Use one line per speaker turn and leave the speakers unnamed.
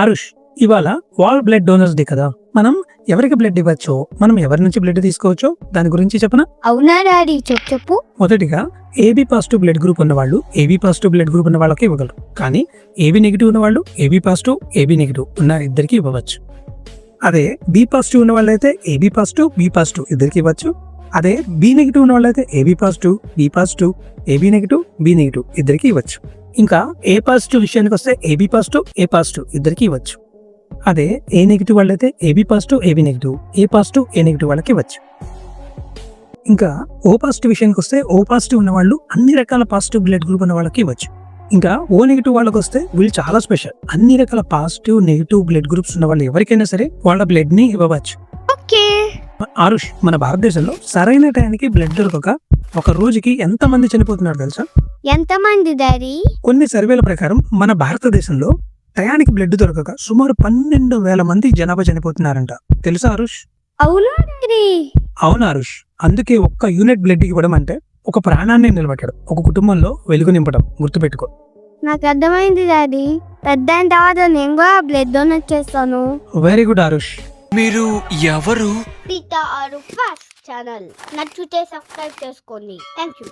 ఆరుష్ ఇవాళ wall blood donors day కదా. మనం ఎవరికి బ్లడ్ ఇవ్వచ్చో మనం ఎవరి నుంచి బ్లడ్ తీసుకోవచ్చో దాని గురించి చెప్పనా?
అవునా డాడీ? చెప్పు చెప్పు.
మొదటిగా ఏబీ పాజిటివ్ బ్లడ్ గ్రూప్ ఉన్న వాళ్ళు ఏబీ పాజిటివ్ బ్లడ్ గ్రూప్ ఉన్న వాళ్ళకి ఇవ్వగలరు. కానీ ఏబీ నెగిటివ్ ఉన్న వాళ్ళు ఏబీ పాజిటివ్ ఏబీ నెగిటివ్ ఉన్న ఇద్దరికి ఇవ్వవచ్చు. అదే బి పాజిటివ్ ఉన్న వాళ్ళైతే ఏబీ పాజిటివ్ బి పాజిటివ్ ఇద్దరికి ఇవ్వచ్చు. అదే బి నెగిటివ్ ఉన్న వాళ్ళైతే AB positive B positive AB negative B negative ఇద్దరికి ఇవ్వచ్చు. ఇంకా ఏ పాజిటివ్ విషయానికి వస్తే ఏబీ పాజిటివ్ ఏ పాజిటివ్ ఇద్దరికి ఇవ్వచ్చు. అదే ఏ నెగిటివ్ వాళ్ళైతే AB positive AB negative A positive A negative వాళ్ళకి ఇవ్వచ్చు. ఇంకా ఓ పాజిటివ్ విషయానికి వస్తే ఓ పాజిటివ్ ఉన్న వాళ్ళు అన్ని రకాల పాజిటివ్ బ్లడ్ గ్రూప్ ఉన్న వాళ్ళకి ఇవ్వచ్చు. ఇంకా ఓ నెగిటివ్ వాళ్ళకి వస్తే వీళ్ళు చాలా స్పెషల్ అన్ని రకాల పాజిటివ్ నెగిటివ్ బ్లడ్ గ్రూప్స్ ఉన్న వాళ్ళు ఎవరికైనా సరే వాళ్ళ బ్లడ్ని ఇవ్వవచ్చు. ఆరుష్ మన భారతదేశంలో సరైన టైంకి బ్లడ్ దొరకక ఒక రోజుకి ఎంత మంది చనిపోతున్నారు తెలుసా?
ఎంతమంది డాడీ?
కొన్ని సర్వేల ప్రకారం మన భారతదేశంలో టయానికి బ్లడ్ దొరకక సుమారు పన్నెండు వేల మంది జనాభా చనిపోతున్నారంట. తెలుసా ఆరుష్?
అవునా
అవును ఆరుష్. అందుకే ఒక్క యూనిట్ బ్లడ్ ఇవ్వడం అంటే ఒక ప్రాణాన్ని నిలబెట్టడం ఒక కుటుంబంలో వెలుగు నింపడం గుర్తుపెట్టుకో.
నాకు అర్థమైంది డాడీ. పెద్ద అయిన తర్వాత నేను కూడా బ్లడ్ డొనేట్ చేస్తాను.
Very good Aarush.
మీరు ఎవరు?
పితా ఆరు ఫస్ట్ ఛానల్. నచ్చితే సబ్స్క్రైబ్ చేసుకోండి. Thank you